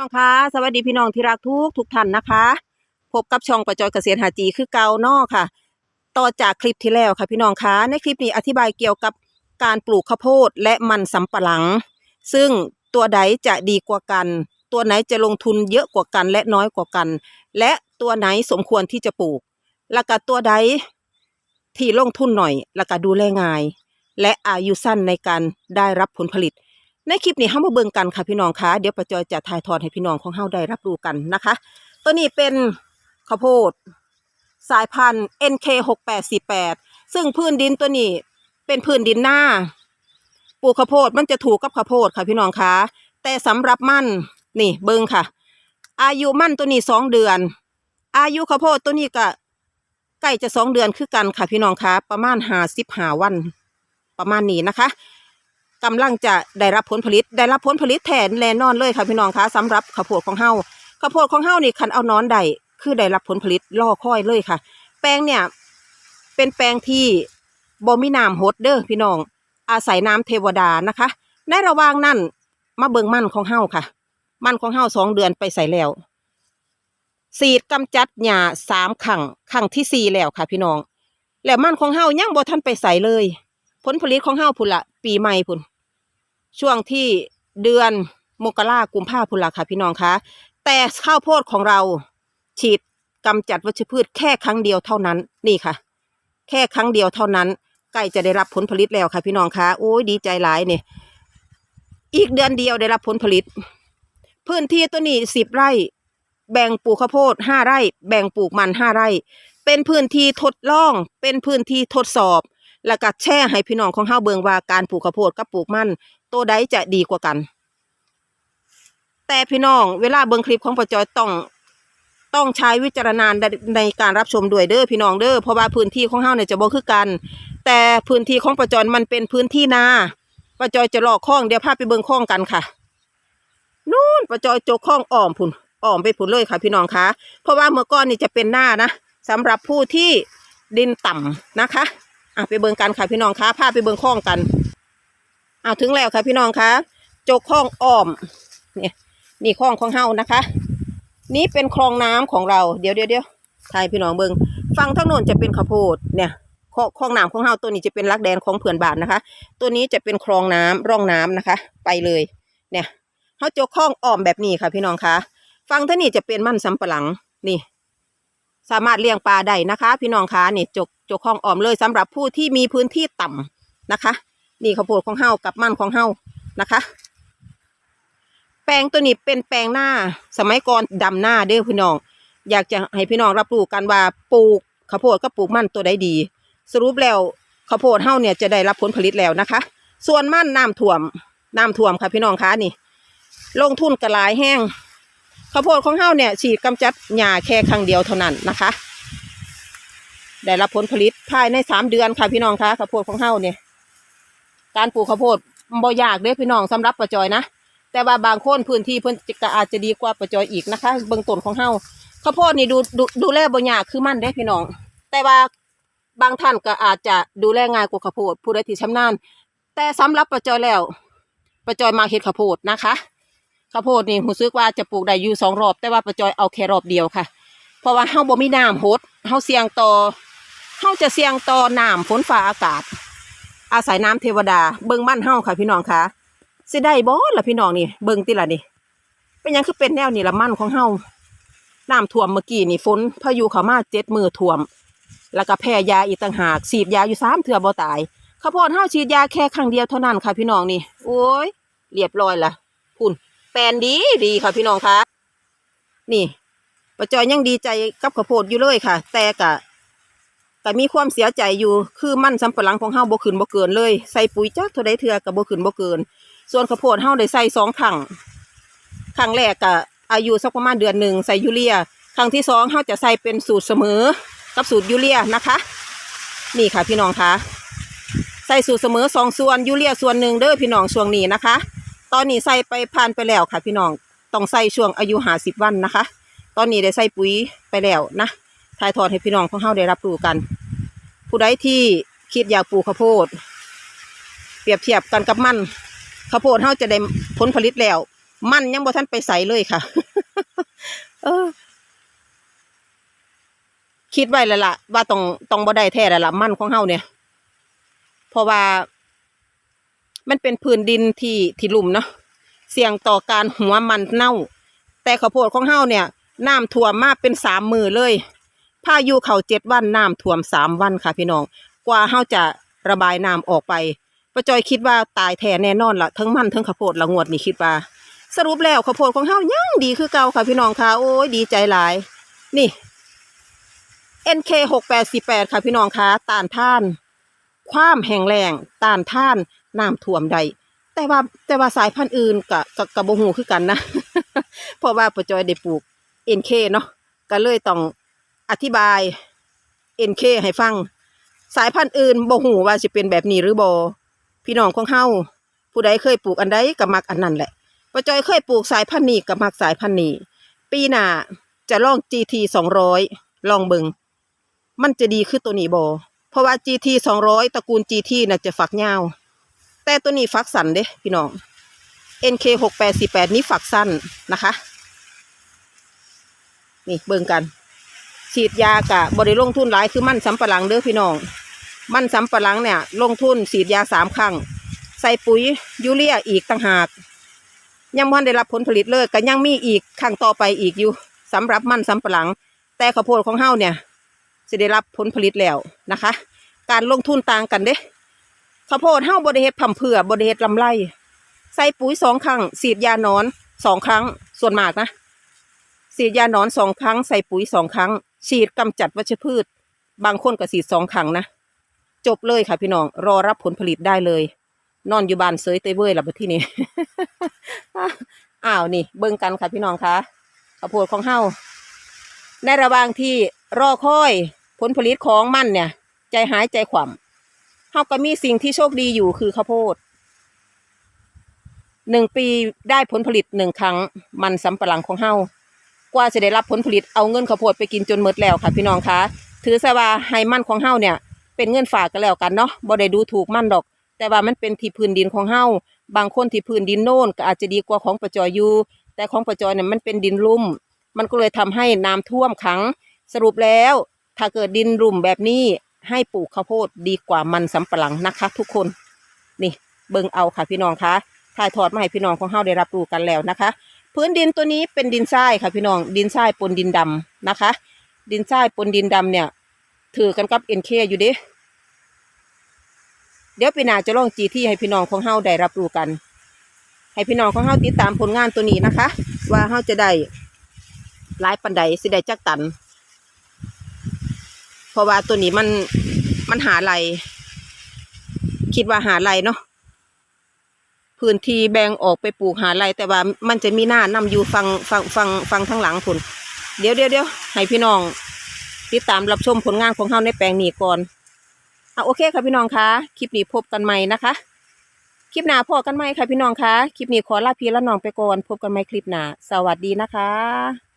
น้องคะสวัสดีพี่น้องที่รักทุกทุกท่านนะคะ พบกับช่องประจอยเกษียณหาจีคือเกานอค่ะ ต่อจากคลิปที่แล้วค่ะพี่น้องคะในคลิปนี้อธิบายเกี่ยวกับการปลูกข้าวโพดและมันสำปะหลัง ซึ่งตัวใดจะดีกว่ากัน ตัวไหนจะลงทุนเยอะกว่ากันและน้อยกว่ากัน และตัวไหนสมควรที่จะปลูก แล้วก็ตัวใดที่ลงทุนหน่อย แล้วก็ดูแลง่าย และอายุสั้นในการได้รับผลผลิต ในคลิปนี้เฮามาเบิ่งกันค่ะพี่น้องคะเดี๋ยวประจอยจะถ่ายทอดให้พี่น้องของเฮาได้รับรู้กันนะคะ ตัวนี้เป็นข้าวโพดสายพันธุ์ NK 6848 ซึ่งพื้นดินตัวนี้เป็นพื้นดินหน้าปลูกข้าวโพดมันจะถูกกับข้าวโพดค่ะพี่น้องคะแต่สำหรับมันนี่เบิ่งค่ะ อายุมันตัวนี้สองเดือน อายุข้าวโพดตัวนี้ก็ใกล้จะสองเดือนคือกันค่ะพี่น้องคะประมาณหาสิบหาวันประมาณนี้นะคะ กำลังจะได้รับผลผลิต ได้รับผลผลิตแทนแน่นอนเลยค่ะพี่น้องคะสำหรับข้าวโพดของเฮาข้าวโพดของเฮานี่คันเอานอนได้คือได้รับผลผลิตล่อค่อยเลยค่ะ แปลงเนี่ย เป็นแปลงที่บ่มีน้ำหดเด้อพี่น้อง อาศัยน้ำเทวดานะคะ ในระหว่างนั้นมาเบิงมั่นของเฮาค่ะ มั่นของเฮาสองเดือนไปใส่แล้วสีดกำจัดหญ้าสามครั้งครั้งที่สี่แล้วค่ะ พี่น้อง แล้วมั่นของเฮายังบ่ทันไปใส่เลย ผลผลิตของเฮาพุ่นละปีใหม่พุ่นช่วงที่เดือนมกรากุมภาพันละค่ะ พี่น้องคะแต่ข้าวโพดของเราฉีดกำจัดวัชพืชแค่ครั้งเดียวเท่านั้นนี่ค่ะ แค่ครั้งเดียวเท่านั้นใกล้จะได้รับผลผลิตแล้วค่ะพี่น้องคะโอ้ยดีใจหลายเนี่ยอีกเดือนเดียวได้รับผลผลิต พื้นที่ตัวนี้สิบไร่แบ่งปลูกข้าวโพดห้าไร่ แบ่งปลูกมันห้าไร่ เป็นพื้นที่ทดลอง เป็นพื้นที่ทดสอบ แล้วก็แช่ให้พี่น้องของเฮาเบิงว่าการปลูกข้าวโพดกับปลูกมันตัวใดจะดีกว่ากัน แต่พี่น้องเวลาเบิงคลิปของปจอยต้องต้องใช้วิจารณญาณในในการรับชมด้วยเด้อพี่น้องเด้อเพราะว่าพื้นที่ของเฮาเนี่ยจะบ่คือกัน แต่พื้นที่ของปจอยมันเป็นพื้นที่นาปจอยจะลอกคลองเดี๋ยวพาไปเบิงคลองกันค่ะนู่นปจอยโจกคลองอ้อมพุ่นอ้อมไปพุ่นเลยค่ะ พี่น้องคะเพราะว่าเมื่อก่อนนี่จะเป็นหน้านะสำหรับผู้ที่ดินต่ำนะคะ อะไปเบิ่งกันค่ะพี่น้องคะพาไปเบิ่งคล้องกันอ่าถึงแล้วค่ะพี่น้องคะโจกคล้องอ้อมเนี่ยนี่คลองของเฮานะคะ นี่เป็นคลองน้ำของเราเดี๋ยวเดี๋ยวเดี๋ยวถ่ายพี่น้องเบิ่งฝั่งทางโน้นจะเป็นข้าวโพดเนี่ยคลองน้ำของเฮาตัวนี้จะเป็นลักแดนของเผื่อนบานนะคะ ตัวนี้จะเป็นคลองน้ำร่องน้ำนะคะ ไปเลย เนี่ยเฮาโจกคลองอ้อมแบบนี้ค่ะพี่น้องคะฝั่งท่านี้จะเป็นมันสำปะหลังนี่ สามารถเลี้ยงปลาได้นะคะ พี่น้องคะนี่จกจกคลองออมเลยสำหรับผู้ที่มีพื้นที่ต่ำนะคะ นี่ข้าวโพดของเฮากับมันของเฮานะคะ แปลงตัวนี้เป็นแปลงหน้า สมัยก่อนดำหน้าเด้อพี่น้อง อยากจะให้พี่น้องรับรู้กันว่าปลูกข้าวโพดกับปลูกมันตัวใดดี สรุปแล้วข้าวโพดเฮาเนี่ยจะได้รับผลผลิตแล้วนะคะ ส่วนมันน้ำท่วมน้ำท่วมค่ะพี่น้องคะนี่ ลงทุนกระลายแห้ง ข้าวโพดของเฮาเนี่ยฉีดกำจัดหญ้าแค่ครั้งเดียวเท่านั้นนะคะ ได้รับผลผลิตภายในสามเดือนค่ะพี่น้องคะข้าวโพดของเฮาเนี่ยการปลูกข้าวโพดบ่ยากเด้พี่น้องสำหรับประจอยนะแต่ว่าบางคนพื้นที่เพิ่นก็อาจจะดีกว่าประจอยอีกนะคะเบื้องต้นของเฮาข้าวโพดนี่ดูดูดูแลบ่ยากคือมันเด้พี่น้อง แต่ว่าบางท่านก็อาจจะดูแลง่ายกว่าข้าวโพดผู้ใดที่ชำนาญแต่สำหรับประจอยแล้วประจอยมาเฮ็ดข้าวโพดนะคะ ข้าวโพดนี่รู้สึกว่าจะปลูกได้อยู่สองรอบ แต่ว่าประจอยเอาแค่รอบเดียวค่ะ เพราะว่าเฮาบ่มีน้ำโหดเฮาเสี่ยงต่อเฮาจะเสี่ยงต่อน้ำฝนฟ้าอากาศ อาศัยน้ำเทวดาเบิ่งบ้านเฮาค่ะ พี่น้องค่ะสิได้บ่ล่ะพี่น้องนี่เบิ่งติล่ะนี่เป็นยังคือเป็นแนวนี่ละมั่นของเฮาน้ำท่วมเมื่อกี้นี่ฝนพายุเข้ามาเจ็ดมือท่วม แล้วก็แพ้ยาอีกต่างหากฉีดยาอยู่สามเทื่อบ่ตายข้าวโพดเฮาฉีดยาแค่ครั้งเดียวเท่านั้นค่ะพี่น้องนี่โอ้ยเรียบร้อยละพุ่น แปลนดีดีค่ะพี่น้องคะนี่ประจอยยังดีใจกับข้าวโพดอยู่เลยค่ะ แต่กะแต่มีความเสียใจอยู่คือมั่นสำปะหลังของเฮาบ่ขึ้นบ่เกินเลยใส่ปุ๋ยจักเท่าใดเทื่อกับบ่ขึ้นบ่เกิน ส่วนข้าวโพดเฮาได้ใส่สองครั้งครั้งแรกกะอายุสักประมาณเดือนหนึ่งใส่ยูเรียครั้งที่สองเฮาจะใส่เป็นสูตรเสมอ กับสูตรยูเรียนะคะ นี่ค่ะพี่น้องคะใส่สูตรเสมอสองส่วนยูเรียส่วนหนึ่งเด้อพี่น้องช่วงนี้นะคะ ตอนนี้ใส่ไปผ่านไปแล้วค่ะ พี่น้องต้องใส่ช่วงอายุหาสิบวันนะคะ ตอนนี้ได้ใส่ปุ๋ยไปแล้วนะถ่ายทอดให้พี่น้องของเฮาได้รับรู้กัน ผู้ใดที่คิดอยากปลูกข้าวโพด เปรียบเทียบกันกับมันข้าวโพดเฮาจะได้ผลผลิตแล้ว มันยังบ่ทันไปใส่เลยค่ะเออคิดไว้แล้วล่ะ ว่าต้องต้องบ่ได้แท้แล้วล่ะมันของเฮาเนี่ย เพราะว่า มันเป็นพื้นดินที่ที่ลุ่มเนาะเสี่ยงต่อการหัวมันเน่า แต่ข้าวโพดของเฮาเนี่ยน้ำท่วมมากเป็นสามมือเลยพายุเข่าเจ็ดวันน้ำท่วมสามวันค่ะพี่น้อง กว่าเฮาจะระบายน้ำออกไปป้าจอยคิดว่าตายแท้แน่นอนละทั้งมันทั้งข้าวโพดละงวดนี่คิดว่า สรุปแล้วข้าวโพดของเฮายังดีคือเก่าค่ะพี่น้องค่ะโอ้ยดีใจหลาย นี่ NK หกแปดสี่แปดค่ะพี่น้องค่ะตานท่าน ความแห้งแล้งต้านท่านน้ำท่วมใดแต่ว่าแต่ว่าสายพันธุ์อื่นกับกับกับบ่ฮู้คือกันนะ เพราะว่าปจอยได้ปลูก NK เนาะก็เลยต้องอธิบาย NK ให้ฟัง สายพันธุ์อื่นบ่ฮู้ว่าสิเป็นแบบนี้หรือบ่พี่น้องของเฮาผู้ใดเคยปลูกอันใดก็มักอันนั้นแหละปจอยเคยปลูกสายพันธุ์นี้ก็มักสายพันธุ์นี้ปีหน้าจะลอง GT 200ลองเบิงมันจะดีคือตัวนี้บ่ เพราะว่า GT 200 ตระกูล GT น่ะจะฝักยาว แต่ตัวนี้ฝักสั้นเด้พี่น้อง NK 6848นี้ฝักสั้นนะคะ นี่เบิ่งกัน ฉีดยากะบริลงทุนหลายคือมั่นสำปะหลังเด้อพี่น้อง มั่นสำปะหลังเนี่ย ลงทุนฉีดยาสามครั้ง ใส่ปุ๋ยยูเรียอีกต่างหากยังมันได้รับผลผลิตเลยก็ยังมีอีกครั้งต่อไปอีกอยู่สำหรับมั่นสำปะหลัง แต่ข้าวโพดของเฮาเนี่ย จะได้รับผลผลิตแล้วนะคะ การลงทุนต่างกันเด้ข้าวโพดเฮาบริเฮ็ดผัมเผื่อบริเฮ็ดลำไรใส่ปุ๋ยสองครั้งฉีดยาหนอนสองครั้งส่วนมากนะฉีดยาหนอนสองครั้งใส่ปุ๋ยสองครั้ง ฉีดกำจัดวัชพืช บางคนก็ฉีดสองครั้งนะจบเลยค่ะพี่น้องรอรับผลผลิตได้เลย นอนอยู่บ้านเซยเตยเว้ยละบัดที่นี่อ้าวนี่ เบิ่งกันค่ะพี่น้องคะข้าวโพดของเฮาในระหว่างที่รอคอย ผลผลิตของมันเนี่ย ใจหายใจขวัญเฮาก็มีสิ่งที่โชคดีอยู่คือข้าวโพดหนึ่งปีได้ผลผลิตหนึ่งครั้ง มันสำปะหลังของเฮากว่าจะได้รับผลผลิตเอาเงินข้าวโพดไปกินจนหมดแล้วค่ะ พี่น้องคะถือซะว่าให้มันของเฮาเนี่ย เป็นเงินฝากกันแล้วกันเนาะบ่ได้ดูถูกมันดอก แต่ว่ามันเป็นที่พื้นดินของเฮาบางคนที่พื้นดินโน่นก็อาจจะดีกว่าของประจอยอยู่ แต่ของประจอยเนี่ยมันเป็นดินลุ่ม มันก็เลยทำให้น้ำท่วมขังสรุปแล้ว ถ้าเกิดดินลุ่มแบบนี้ให้ปลูกข้าวโพดดีกว่ามันสำปะหลังนะคะ ทุกคนนี่เบิ่งเอาค่ะพี่น้องคะถ่ายทอดมาให้พี่น้องของเฮาได้รับรู้กันแล้วนะคะ พื้นดินตัวนี้เป็นดินทรายค่ะพี่น้องดินทรายปนดินดำนะคะ ดินทรายปนดินดำเนี่ย ถือกันกับเอ็นเคอยู่เด้เดี๋ยวปีหน้าจะลองจีที่ให้พี่น้องของเฮาได้รับรู้กัน ให้พี่น้องของเฮาติดตามผลงานตัวนี้นะคะ ว่าเฮาจะได้หลายปันใดสิได้จักตัน เพราะว่าตัวนี้มันมันหาไรคิดว่าหาไรเนาะพื้นที่แบ่งออกไปปลูกหาไรแต่ว่ามันจะมีหน้านำอยู่ฟังฟังฟังฟังทั้งหลังผลเดี๋ยวเดี๋ยวเดี๋ยวให้พี่น้อง ติดตามรับชมผลงานของเฮาในแปลงนี้ก่อนอะโอเคค่ะพี่น้องคะคลิปนี้พบกันใหม่นะคะ คลิปหน้าพอกันไหมค่ะพี่น้องคะคลิปนี้ขอลาพี่และน้องไปก่อนพบกันใหม่คลิปหน้าสวัสดีนะคะ